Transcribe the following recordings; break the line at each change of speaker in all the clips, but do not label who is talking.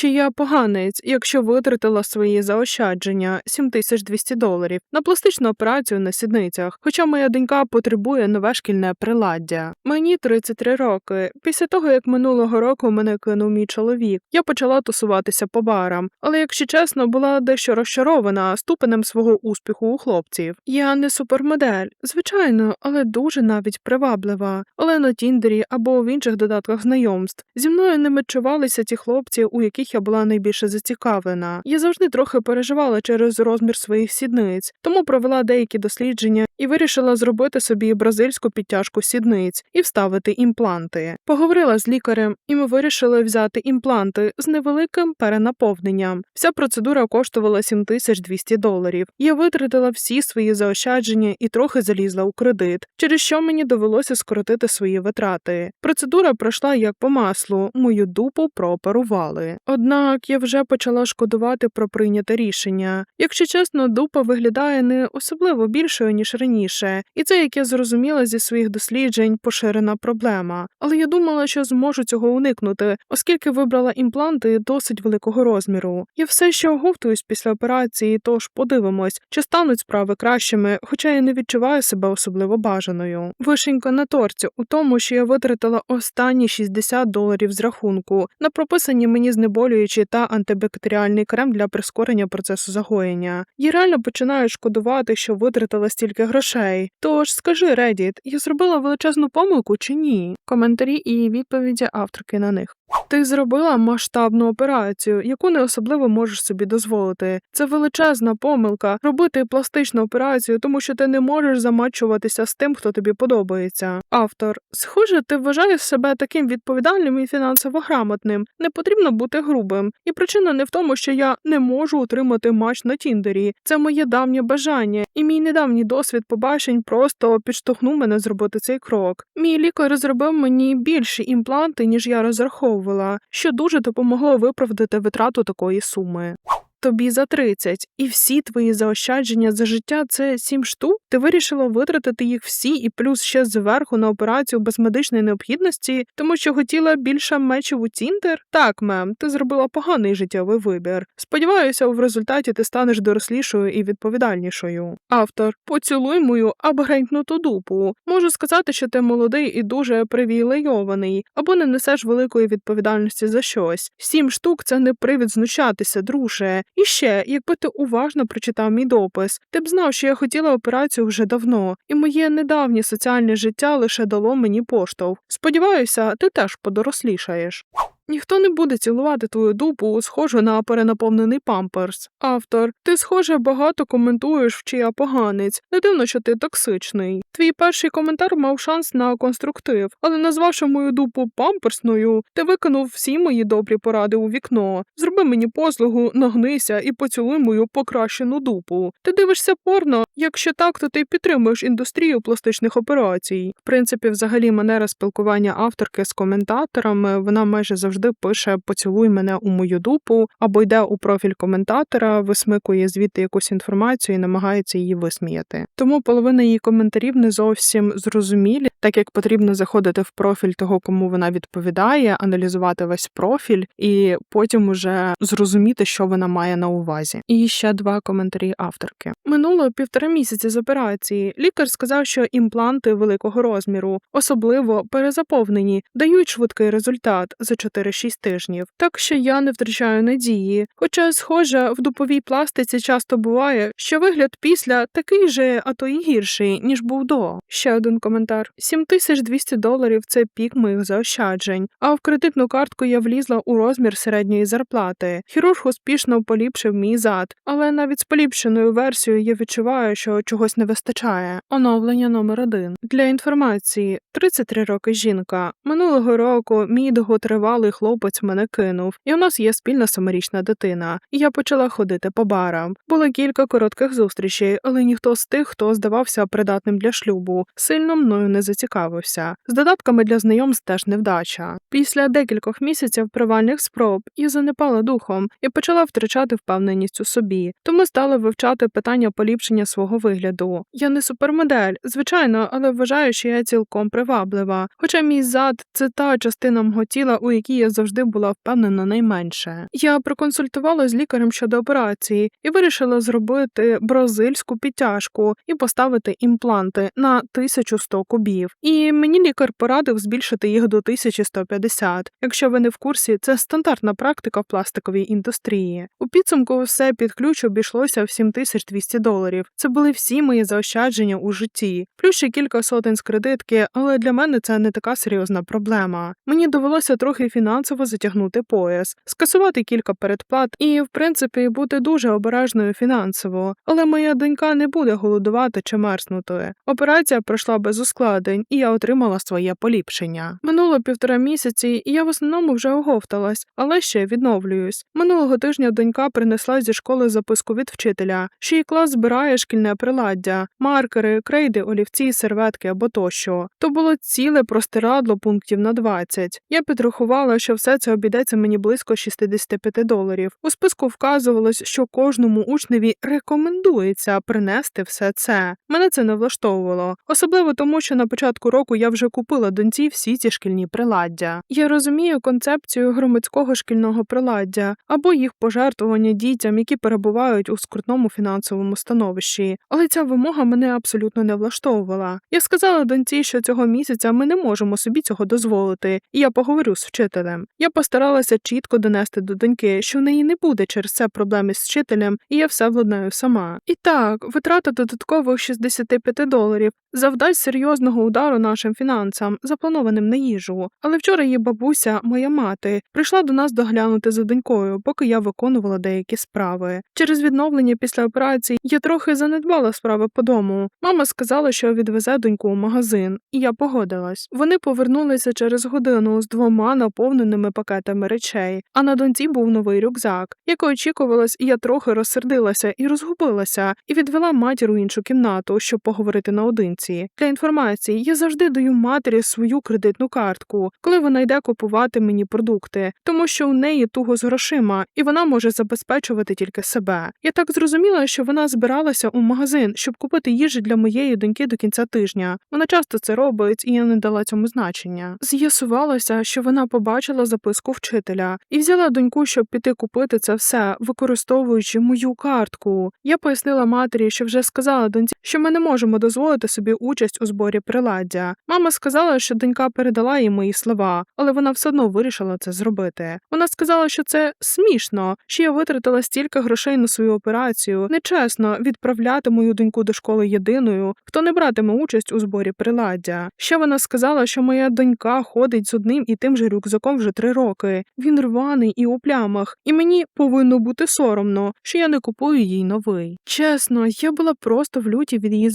Чи я поганець, якщо витратила свої заощадження 7200 доларів на пластичну операцію на сідницях, хоча моя донька потребує нове шкільне приладдя. Мені 33 роки. Після того, як минулого року мене кинув мій чоловік, я почала тусуватися по барам, але, якщо чесно, була дещо розчарована ступенем свого успіху у хлопців. Я не супермодель, звичайно, але дуже навіть приваблива. Але на Тіндері або в інших додатках знайомств зі мною не мечувалися ті хлопці, у яких я була найбільше зацікавлена. Я завжди трохи переживала через розмір своїх сідниць, тому провела деякі дослідження і вирішила зробити собі бразильську підтяжку сідниць і вставити імпланти. Поговорила з лікарем, і ми вирішили взяти імпланти з невеликим перенаповненням. Вся процедура коштувала 7200 доларів. Я витратила всі свої заощадження і трохи залізла у кредит, через що мені довелося скоротити свої витрати. Процедура пройшла як по маслу, мою дупу прооперували. Однак я вже почала шкодувати про прийняте рішення. Якщо чесно, дупа виглядає не особливо більшою ніж раніше, і це, як я зрозуміла зі своїх досліджень, поширена проблема. Але я думала, що зможу цього уникнути, оскільки вибрала імпланти досить великого розміру. Я все ще оговтуюсь після операції, тож подивимось, чи стануть справи кращими, хоча я не відчуваю себе особливо бажаною. Вишенька на торті у тому, що я витратила останні 60 доларів з рахунку на прописані мені знеболюючі та антибактеріальний крем для прискорення процесу загоєння. Я реально починаю шкодувати, що витратила стільки грошей. Тож скажи, Reddit, я зробила величезну помилку чи ні? Коментарі і відповіді авторки на них. Ти зробила масштабну операцію, яку не особливо можеш собі дозволити. Це величезна помилка робити пластичну операцію, тому що ти не можеш замачуватися з тим, хто тобі подобається. Автор, схоже, ти вважаєш себе таким відповідальним і фінансово грамотним. Не потрібно бути грубим. І причина не в тому, що я не можу отримати матч на Тіндері. Це моє давнє бажання, і мій недавній досвід побачень просто підштовхнув мене зробити цей крок. Мій лікар зробив мені більші імпланти, ніж я розраховувала, що дуже допомогло виправдати витрату такої суми. Тобі за 30, і всі твої заощадження за життя це 7 штук? Ти вирішила витратити їх всі і плюс ще зверху на операцію без медичної необхідності, тому що хотіла більше мечів у Тіндер? Так, мем, ти зробила поганий життєвий вибір. Сподіваюся, в результаті ти станеш дорослішою і відповідальнішою. Автор, поцілуй мою абгрентнуту дупу. Можу сказати, що ти молодий і дуже привілейований, або не несеш великої відповідальності за щось. Сім штук це не привід знущатися, друже. І ще, якби ти уважно прочитав мій допис, ти б знав, що я хотіла операцію вже давно, і моє недавнє соціальне життя лише дало мені поштовх. Сподіваюся, ти теж подорослішаєш. Ніхто не буде цілувати твою дупу, схожу на перенаповнений памперс. Автор, ти, схоже, багато коментуєш, в чия поганець. Не дивно, що ти токсичний. Твій перший коментар мав шанс на конструктив, але назвавши мою дупу памперсною, ти виконав всі мої добрі поради у вікно. Зроби мені послугу, нагнися і поцілуй мою покращену дупу. Ти дивишся порно? Якщо так, то ти підтримуєш індустрію пластичних операцій. В принципі, взагалі, манера спілкування авторки з коментаторами вона майже завжди пише Поцілуй мене у мою дупу або йде у профіль коментатора, висмикує звідти якусь інформацію і намагається її висміяти. Тому половина її коментарів не зовсім зрозумілі, так як потрібно заходити в профіль того, кому вона відповідає, аналізувати весь профіль і потім уже зрозуміти, що вона має на увазі. І ще два коментарі авторки. Минуло півтора місяці з операції. Лікар сказав, що імпланти великого розміру, особливо перезаповнені, дають швидкий результат за 4-6 тижнів. Так що я не втрачаю надії. Хоча, схоже, в дуповій пластиці часто буває, що вигляд після такий же, а то й гірший, ніж був до. Ще один коментар: 7200 доларів це пік моїх заощаджень. А в кредитну картку я влізла у розмір середньої зарплати. Хірург успішно поліпшив мій зад, але навіть з поліпшеною версією я відчуваю, що чогось не вистачає. Оновлення номер один для інформації: 33 роки жінка. Минулого року мій довготривалий хлопець мене кинув, і у нас є спільна семирічна дитина. Я почала ходити по барам. Було кілька коротких зустрічей, але ніхто з тих, хто здавався придатним для шлюбу, сильно мною не зацікавився. З додатками для знайомств теж невдача. Після декількох місяців провальних спроб я занепала духом і почала втрачати впевненість у собі, тому стала вивчати питання поліпшення свого вигляду. Я не супермодель, звичайно, але вважаю, що я цілком приваблива. Хоча мій зад це та частина мого тіла, у якій я завжди була впевнена найменше. Я проконсультувала з лікарем щодо операції і вирішила зробити бразильську підтяжку і поставити імпланти на 1100 кубів. І мені лікар порадив збільшити їх до 1150. Якщо ви не в курсі, це стандартна практика в пластиковій індустрії. У підсумку все під ключ обійшлося в 7200 доларів. Це були всі мої заощадження у житті, плюс ще кілька сотень з кредитки, але для мене це не така серйозна проблема. Мені довелося трохи фінансово затягнути пояс, скасувати кілька передплат і, в принципі, бути дуже обережною фінансово. Але моя донька не буде голодувати чи мерзнути. Операція пройшла без ускладень, і я отримала своє поліпшення. Минуло півтора місяці, і я в основному вже оговталась, але ще відновлююсь. Минулого тижня донька принесла зі школи записку від вчителя, що її клас збирає шкільне приладдя, маркери, крейди, олівці, серветки або тощо. То було ціле простирадло пунктів на 20. Я підрахувала, що все це обійдеться мені близько 65 доларів. У списку вказувалось, що кожному учневі рекомендується принести все це. Мене це не влаштовувало, особливо тому, що на початку року я вже купила доньці всі ці шкільні приладдя. Я розумію концепцію громадського шкільного приладдя або їх пожертвування дітям, які перебувають у скрутному фінансовому становищі, але ця вимога мене абсолютно не влаштовувала. Я сказала доньці, що цього місяця ми не можемо собі цього дозволити, і я поговорю з вчителем. Я постаралася чітко донести до доньки, що в неї не буде через це проблеми з вчителем, і я все владнаю сама. І так, витрата додаткових 65 доларів завдасть серйозного удару нашим фінансам, запланованим на їжу. Але вчора її бабуся, моя мати, прийшла до нас доглянути за донькою, поки я виконувала деякі справи. Через відновлення після операції я трохи занедбала справи по дому. Мама сказала, що відвезе доньку у магазин, і я погодилась. Вони повернулися через годину з двома наповненими пакетами речей, а на доньці був новий рюкзак. Як очікувалось, я трохи розсердилася і розгубилася, і відвела матір у іншу кімнату, щоб поговорити наодинці. Для інформації я завжди даю матері свою кредитну картку, коли вона йде купувати мені продукти, тому що у неї туго з грошима, і вона може забезпечувати тільки себе. Я так зрозуміла, що вона збиралася у магазин, щоб купити їжі для моєї доньки до кінця тижня. Вона часто це робить, і я не дала цьому значення. З'ясувалося, що вона побачила записку вчителя і взяла доньку, щоб піти купити це все, використовуючи мою картку. Я пояснила матері, що вже сказала доньці, що ми не можемо дозволити собі участь у зборі приладдя. Мама сказала, що донька передала їй мої слова, але вона все одно вирішила це зробити. Вона сказала, що це смішно, що я витратила стільки грошей на свою операцію. Нечесно відправляти мою доньку до школи єдиною, хто не братиме участь у зборі приладдя. Ще вона сказала, що моя донька ходить з одним і тим же рюкзаком вже три роки. Він рваний і у плямах, і мені повинно бути соромно, що я не купую їй новий. Чесно, я була просто в люті від її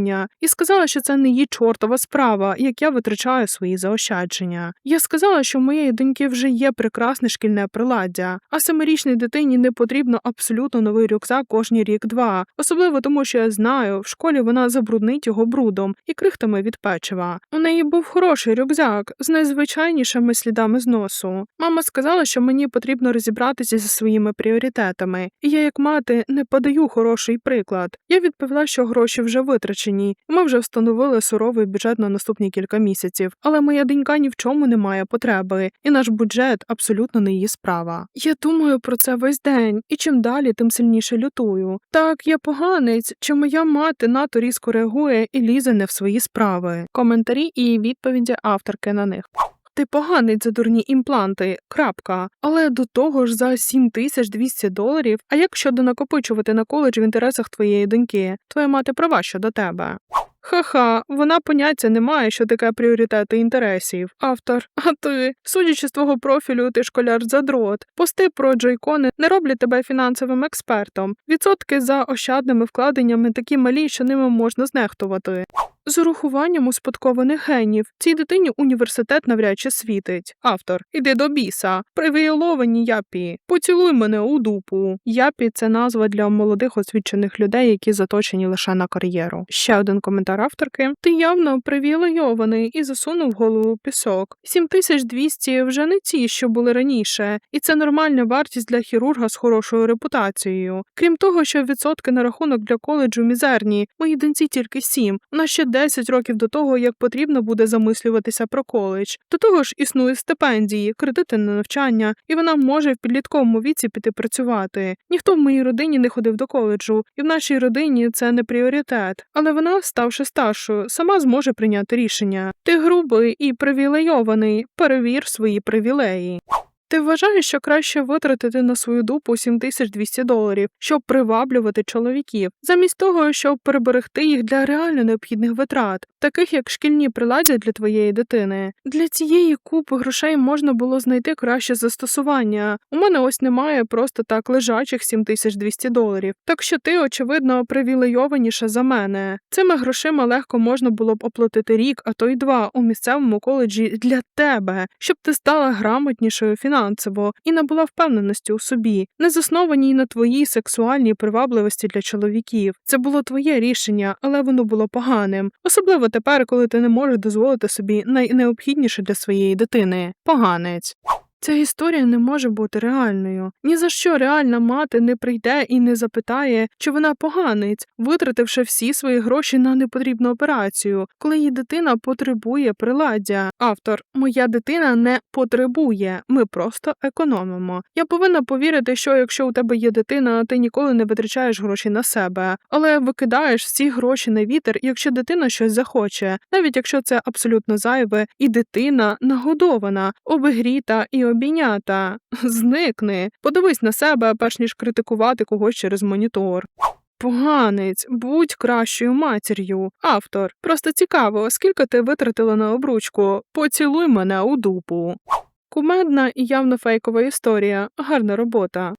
звинувачення і сказала, що це не її чортова справа, як я витрачаю свої заощадження. Я сказала, що в моєї доньки вже є прекрасне шкільне приладдя, а семирічній дитині не потрібно абсолютно новий рюкзак кожні рік-два, особливо тому, що я знаю, в школі вона забруднить його брудом і крихтами від печива. У неї був хороший рюкзак з найзвичайнішими слідами зносу. Мама сказала, що мені потрібно розібратися зі своїми пріоритетами, і я, як мати, не подаю хороший приклад. Я відповіла, що гроші вже витрачені, і ми вже встановили суровий бюджет на наступні кілька місяців, але моя донька ні в чому не має потреби, і наш бюджет абсолютно не її справа. Я думаю про це весь день, і чим далі, тим сильніше лютую. Так, я поганець, чи моя мати НАТО різко реагує і лізе не в свої справи. Коментарі і відповіді авторки на них. Ти поганий за дурні імпланти, крапка. Але до того ж за 7200 доларів. А як щодо накопичувати на коледж в інтересах твоєї доньки? Твоя мати права щодо тебе. Ха-ха, вона поняття не має, що таке пріоритети інтересів. Автор, а ти, судячи з твого профілю, ти школяр задрот. Пости про джойкони не роблять тебе фінансовим експертом. Відсотки за ощадними вкладеннями такі малі, що ними можна знехтувати. З урахуванням успадкованих генів цій дитині університет навряд чи світить. Автор іди до біса, привіловані япі, поцілуй мене у дупу. Япі це назва для молодих освічених людей, які заточені лише на кар'єру. Ще один коментар авторки: ти явно привілейований і засунув голову пісок. 7200 вже не ті, що були раніше, і це нормальна вартість для хірурга з хорошою репутацією. Крім того, що відсотки на рахунок для коледжу мізерні, моїй доньці тільки 7. Вона ще 10 років до того, як потрібно буде замислюватися про коледж. До того ж, існують стипендії, кредити на навчання, і вона може в підлітковому віці піти працювати. Ніхто в моїй родині не ходив до коледжу, і в нашій родині це не пріоритет. Але вона, ставши старшою, сама зможе прийняти рішення. Ти грубий і привілейований. Перевір свої привілеї. Ти вважаєш, що краще витратити на свою дупу 7200 доларів, щоб приваблювати чоловіків, замість того, щоб переберегти їх для реально необхідних витрат, таких як шкільні приладдя для твоєї дитини. Для цієї купи грошей можна було знайти краще застосування. У мене ось немає просто так лежачих 7200 доларів. Так що ти, очевидно, привілейованіша за мене. Цими грошима легко можна було б оплатити рік, а то й два у місцевому коледжі для тебе, щоб ти стала грамотнішою фінансово і набула впевненості у собі, не заснованій на твоїй сексуальній привабливості для чоловіків. Це було твоє рішення, але воно було поганим, особливо тепер, коли ти не можеш дозволити собі найнеобхідніше для своєї дитини поганець. Ця історія не може бути реальною. Ні за що реальна мати не прийде і не запитає, чи вона поганець, витративши всі свої гроші на непотрібну операцію, коли її дитина потребує приладдя. Автор Моя дитина не потребує, ми просто економимо. Я повинна повірити, що якщо у тебе є дитина, ти ніколи не витрачаєш гроші на себе, але викидаєш всі гроші на вітер, якщо дитина щось захоче, навіть якщо це абсолютно зайве, і дитина нагодована, обігріта і обійнята. Зникни, подивись на себе, перш ніж критикувати когось через монітор. Поганець, будь кращою матір'ю. Автор. Просто цікаво, скільки ти витратила на обручку. Поцілуй мене у дупу. Кумедна і явно фейкова історія. Гарна робота.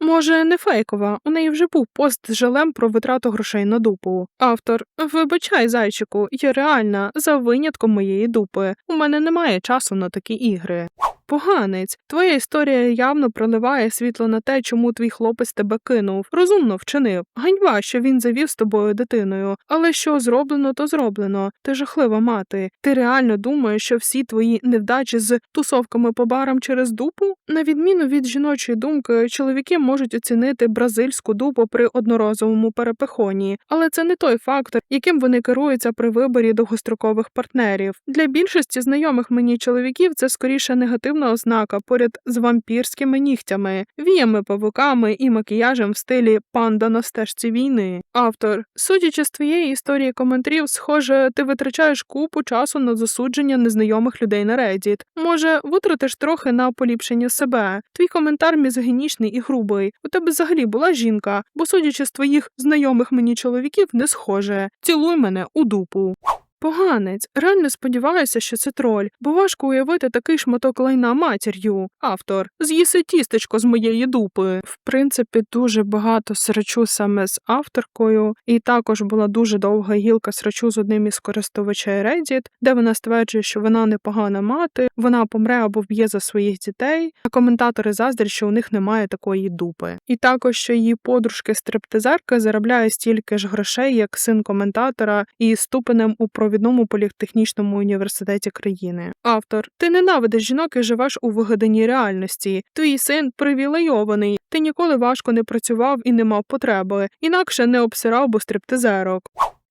Може, не фейкова, у неї вже був пост з жалем про витрату грошей на дупу. Автор, вибачай, зайчику, я реальна, за винятком моєї дупи. У мене немає часу на такі ігри. Поганець, твоя історія явно проливає світло на те, чому твій хлопець тебе кинув. Розумно вчинив. Ганьба, що він завів з тобою дитиною. Але що зроблено, то зроблено. Ти жахлива мати. Ти реально думаєш, що всі твої невдачі з тусовками по барам через дупу? На відміну від жіночої думки, чоловіки можуть оцінити бразильську дупу при одноразовому перепихоні, але це не той фактор, яким вони керуються при виборі довгострокових партнерів. Для більшості знайомих мені чоловіків це скоріше негативна ознака поряд з вампірськими нігтями, віями, павуками і макіяжем в стилі панда на стежці війни. Автор, судячи з твоєї історії коментарів, схоже, ти витрачаєш купу часу на засудження незнайомих людей на Reddit. Може, витратиш трохи на поліпшення себе. Твій коментар мізогінічний і грубий. У тебе взагалі була жінка, бо, судячи з твоїх знайомих мені чоловіків, не схоже. Цілуй мене у дупу. Поганець, реально сподіваюся, що це троль, бо важко уявити такий шматок лайна матір'ю. Автор з'їси тістечко з моєї дупи. В принципі, дуже багато срачу саме з авторкою, і також була дуже довга гілка срачу з одним із користувачей Reddit, де вона стверджує, що вона непогана мати, вона помре або вб'є за своїх дітей. А коментатори заздрять, що у них немає такої дупи. І також що її подружки стриптизерки заробляє стільки ж грошей, як син коментатора, і ступенем у провідному політехнічному університеті країни. Автор, ти ненавидиш жінок і живеш у вигаданій реальності. Твій син привілейований. Ти ніколи важко не працював і не мав потреби, інакше не обсирав би стриптизерок.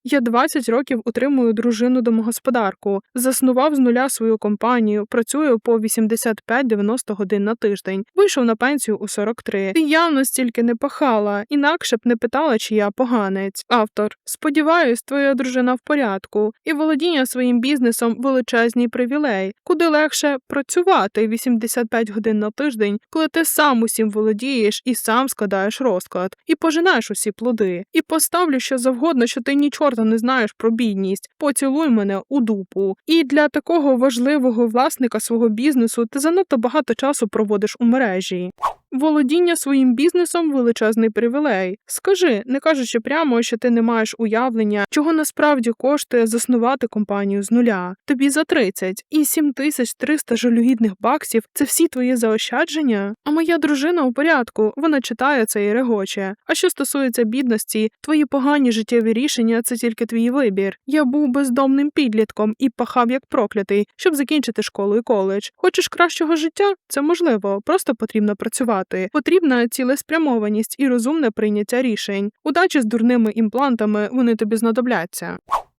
Я 20 років утримую дружину домогосподарку, заснував з нуля свою компанію, працюю по 85-90 годин на тиждень, вийшов на пенсію у 43. Ти явно стільки не пахала, інакше б не питала, чи я поганець. Автор, сподіваюсь, твоя дружина в порядку, і володіння своїм бізнесом величезний привілей, куди легше працювати 85 годин на тиждень, коли ти сам усім володієш і сам складаєш розклад, і пожинаєш усі плоди, і поставлю що завгодно, що ти ні чорта не знаєш про бідність. Поцілуй мене у дупу. І для такого важливого власника свого бізнесу ти занадто багато часу проводиш у мережі. Володіння своїм бізнесом величезний привілей. Скажи, не кажучи прямо, що ти не маєш уявлення, чого насправді коштує заснувати компанію з нуля. Тобі за 30 і 7300 жалюгідних баксів це всі твої заощадження. А моя дружина у порядку, вона читає це і регоче. А що стосується бідності, твої погані життєві рішення це тільки твій вибір. Я був бездомним підлітком і пахав як проклятий, щоб закінчити школу і коледж. Хочеш кращого життя? Це можливо, просто потрібно працювати. Потрібна цілеспрямованість і розумне прийняття рішень. Удачі з дурними імплантами вони тобі знадобляться.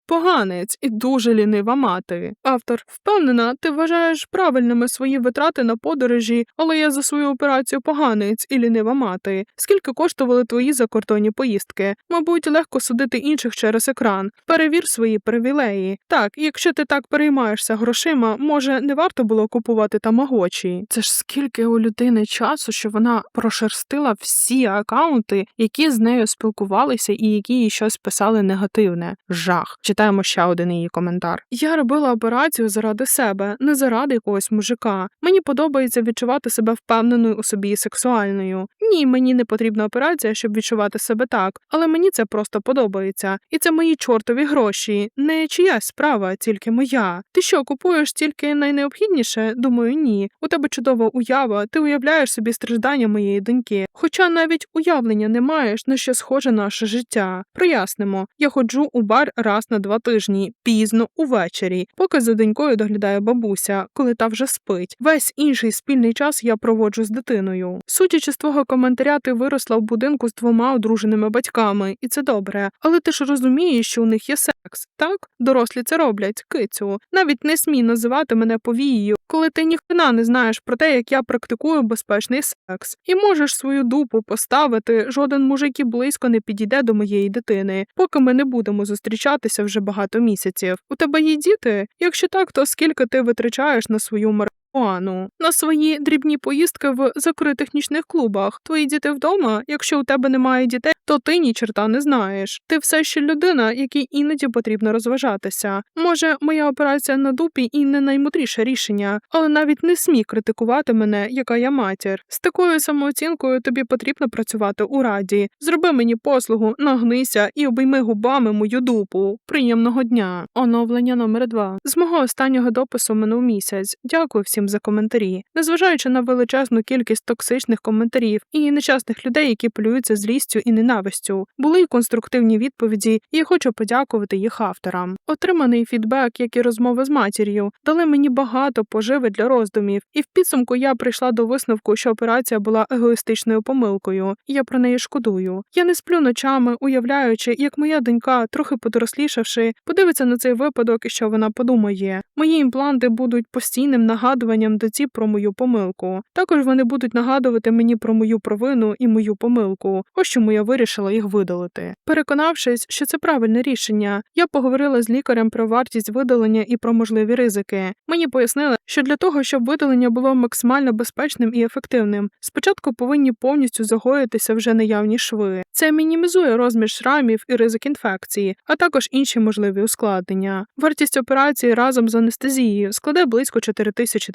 Поганець і дуже лінива мати. Автор впевнена, ти вважаєш правильними свої витрати на подорожі, але я за свою операцію поганець і лінива мати. Скільки коштували твої закордонні поїздки? Мабуть, легко судити інших через екран. Перевір свої привілеї. Так, якщо ти так переймаєшся грошима, може не варто було купувати тамагочі. Це ж скільки у людини часу, що вона прошерстила всі акаунти, які з нею спілкувалися і які їй щось писали негативне. Жах. Читаємо ще один її коментар. Я робила операцію заради себе, не заради якогось мужика. Мені подобається відчувати себе впевненою у собі і сексуальною. Ні, мені не потрібна операція, щоб відчувати себе так, але мені це просто подобається. І це мої чортові гроші, не чиясь справа, тільки моя. Ти що, купуєш тільки найнеобхідніше? Думаю, ні. У тебе чудова уява, ти уявляєш собі страждання моєї доньки. Хоча навіть уявлення не маєш, на що схоже наше життя. Прояснимо, я ходжу у бар раз на два тижні, пізно увечері, поки за донькою доглядає бабуся, коли та вже спить. Весь інший спільний час я проводжу з дитиною. Судячи з твого коментаря, ти виросла в будинку з двома одруженими батьками, і це добре. Але ти ж розумієш, що у них є секс, так? Дорослі це роблять, кицю. Навіть не смій називати мене повією, коли ти ніхрена не знаєш про те, як я практикую безпечний секс, і можеш свою дупу поставити. Жоден мужик і близько не підійде до моєї дитини, поки ми не будемо зустрічатися вже багато місяців. У тебе є діти? Якщо так, то скільки ти витрачаєш на свою марихуану? На свої дрібні поїздки в закритих нічних клубах. Твої діти вдома? Якщо у тебе немає дітей, то ти ні черта не знаєш. Ти все ще людина, якій іноді потрібно розважатися. Може, моя операція на дупі і не наймудріше рішення, але навіть не смій критикувати мене, яка я матір. З такою самооцінкою тобі потрібно працювати у раді. Зроби мені послугу, нагнися і обійми губами мою дупу. Приємного дня. Оновлення номер 2 З мого останнього допису минув місяць. Дякую всім за коментарі. Незважаючи на величезну кількість токсичних коментарів і нещасних людей, які плюються злістю і ненавистю, були й конструктивні відповіді, і я хочу подякувати їх авторам. Отриманий фідбек, як і розмови з матір'ю, дали мені багато поживи для роздумів, і в підсумку я прийшла до висновку, що операція була егоїстичною помилкою, і я про неї шкодую. Я не сплю ночами, уявляючи, як моя донька, трохи подорослішавши, подивиться на цей випадок і що вона подумає. Мої імпланти будуть постійним нагадуванням доці про мою помилку. Також вони будуть нагадувати мені про мою провину і мою помилку. Ось чому я вирішила їх видалити. Переконавшись, що це правильне рішення, я поговорила з лікарем про вартість видалення і про можливі ризики. Мені пояснили, що для того, щоб видалення було максимально безпечним і ефективним, спочатку повинні повністю загоїтися вже наявні шви. Це мінімізує розмір шрамів і ризик інфекції, а також інші можливі ускладнення. Вартість операції разом з анестезією складе близько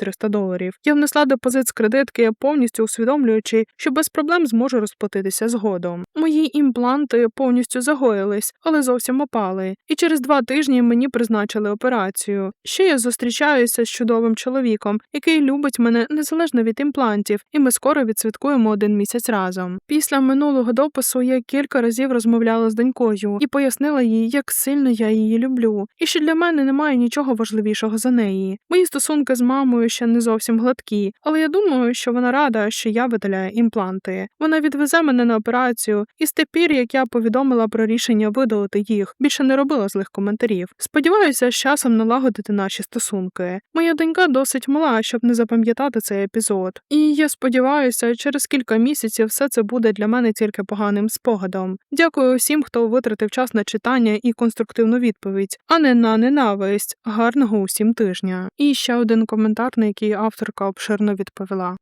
4300 доларів. Я внесла депозит з кредитки, повністю усвідомлюючи, що без проблем зможу розплатитися згодом. Мої імпланти повністю загоїлись, але зовсім опали. І через два тижні мені призначили операцію. Ще я зустрічаюся з чудовим чоловіком, який любить мене незалежно від імплантів, і ми скоро відсвяткуємо один місяць разом. Після минулого допису я кілька разів розмовляла з донькою і пояснила їй, як сильно я її люблю, і що для мене немає нічого важливішого за неї. Мої стосунки з мамою ще не зовсім гладкі, але я думаю, що вона рада, що я видаляю імпланти. Вона відвезе мене на операцію, і з тепер, як я повідомила про рішення видалити їх, більше не робила злих коментарів. Сподіваюся, з часом налагодити наші стосунки. Моя донька досить мала, щоб не запам'ятати цей епізод. І я сподіваюся, через кілька місяців все це буде для мене тільки поганим спогадом. Дякую усім, хто витратив час на читання і конструктивну відповідь, а не на ненависть. Гарного усім тижня. І ще один коментар, на який авторка обширно відповіла.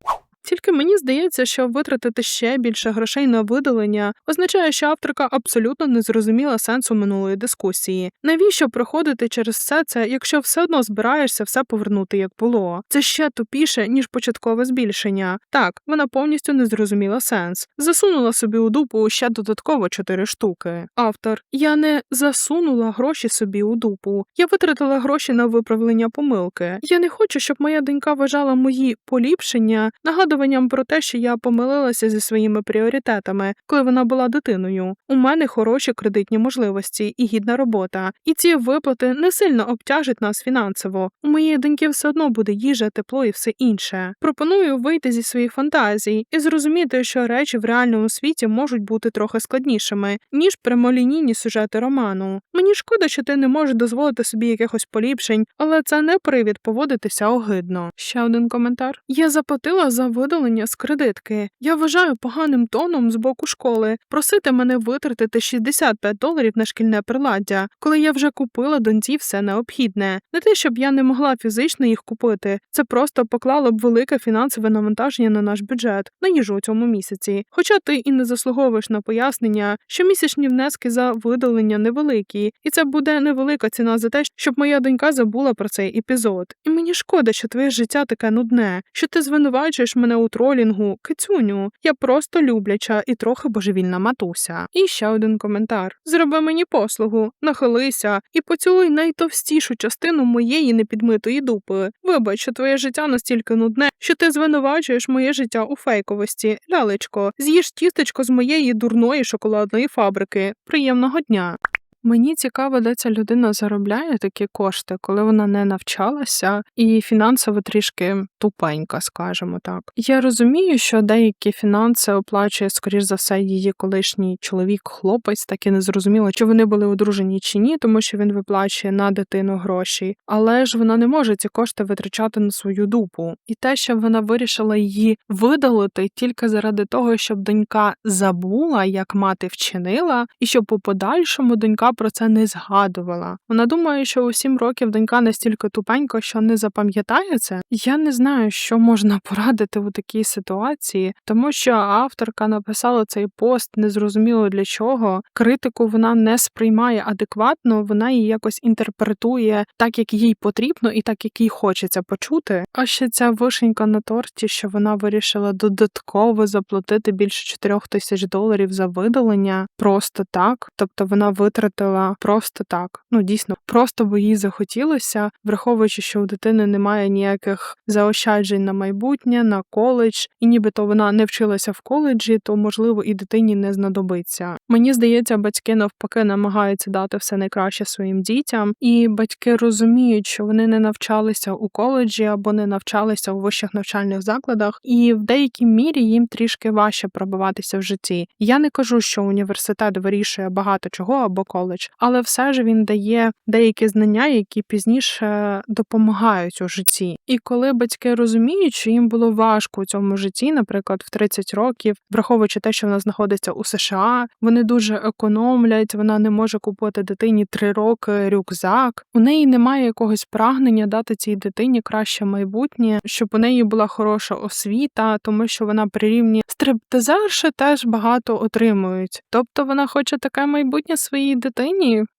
Тільки мені здається, що витратити ще більше грошей на видалення означає, що авторка абсолютно не зрозуміла сенсу минулої дискусії. Навіщо проходити через все це, якщо все одно збираєшся все повернути як було? Це ще тупіше ніж початкове збільшення. Так, вона повністю не зрозуміла сенс. Засунула собі у дупу ще додатково чотири штуки. Автор я не засунула гроші собі у дупу. Я витратила гроші на виправлення помилки. Я не хочу, щоб моя донька вважала мої поліпшення нагадуванням про те, що я помилилася зі своїми пріоритетами, коли вона була дитиною. У мене хороші кредитні можливості і гідна робота. І ці виплати не сильно обтяжать нас фінансово. У моєї доньки все одно буде їжа, тепло і все інше. Пропоную вийти зі своїх фантазій і зрозуміти, що речі в реальному світі можуть бути трохи складнішими, ніж прямолінійні сюжети роману. Мені шкода, що ти не можеш дозволити собі якихось поліпшень, але це не привід поводитися огидно. Ще один коментар. Я заплатила за видалення з кредитки. Я вважаю поганим тоном з боку школи просити мене витратити 65 доларів на шкільне приладдя, коли я вже купила доньці все необхідне. Не те, щоб я не могла фізично їх купити, це просто поклало б велике фінансове навантаження на наш бюджет на їжу у цьому місяці. Хоча ти і не заслуговуєш на пояснення, що місячні внески за видалення невеликі, і це буде невелика ціна за те, щоб моя донька забула про цей епізод. І мені шкода, що твоє життя таке нудне, що ти звинувачуєш мене у тролінгу, кицюню. Я просто любляча і трохи божевільна матуся. І ще один коментар: зроби мені послугу, нахилися і поцілуй найтовстішу частину моєї непідмитої дупи. Вибач, що твоє життя настільки нудне, що ти звинувачуєш моє життя у фейковості. Лялечко, з'їж тістечко з моєї дурної шоколадної фабрики. Приємного дня. Мені цікаво, де ця людина заробляє такі кошти, коли вона не навчалася і фінансово трішки тупенька, скажімо так. Я розумію, що деякі фінанси оплачує, скоріш за все, її колишній чоловік, хлопець, так і не зрозуміло, чи вони були одружені чи ні, тому що він виплачує на дитину гроші, але ж вона не може ці кошти витрачати на свою дупу. І те, що вона вирішила її видалити тільки заради того, щоб донька забула, як мати вчинила, і щоб у подальшому донька про це не згадувала. Вона думає, що у сім років донька настільки тупенька, що не запам'ятає це. Я не знаю, що можна порадити у такій ситуації, тому що авторка написала цей пост незрозуміло для чого. Критику вона не сприймає адекватно, вона її якось інтерпретує так, як їй потрібно, і так, як їй хочеться почути. А ще ця вишенька на торті, що вона вирішила додатково заплатити більше 4 тисяч доларів за видалення просто так, тобто вона витратила просто так. Ну дійсно, просто бо їй захотілося, враховуючи, що у дитини немає ніяких заощаджень на майбутнє, на коледж, і нібито вона не вчилася в коледжі, то можливо і дитині не знадобиться. Мені здається, батьки навпаки намагаються дати все найкраще своїм дітям, і батьки розуміють, що вони не навчалися у коледжі або не навчалися у вищих навчальних закладах, і в деякій мірі їм трішки важче пробиватися в житті. Я не кажу, що університет вирішує багато чого або коледж, але все ж він дає деякі знання, які пізніше допомагають у житті. І коли батьки розуміють, що їм було важко у цьому житті, наприклад, в 30 років, враховуючи те, що вона знаходиться у США, вони дуже економлять, вона не може купити дитині три роки рюкзак. У неї немає якогось прагнення дати цій дитині краще майбутнє, щоб у неї була хороша освіта, тому що вона при рівні стриптизерші теж багато отримують. Тобто вона хоче таке майбутнє своїй дитині,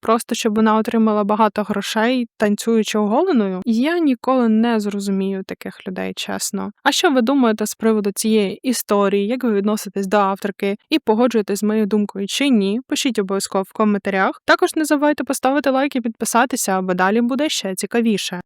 просто щоб вона отримала багато грошей, танцюючи оголеною. Я ніколи не зрозумію таких людей, чесно. А що ви думаєте з приводу цієї історії? Як ви відноситесь до авторки і погоджуєтесь з моєю думкою чи ні? Пишіть обов'язково в коментарях. Також не забувайте поставити лайк і підписатися, бо далі буде ще цікавіше.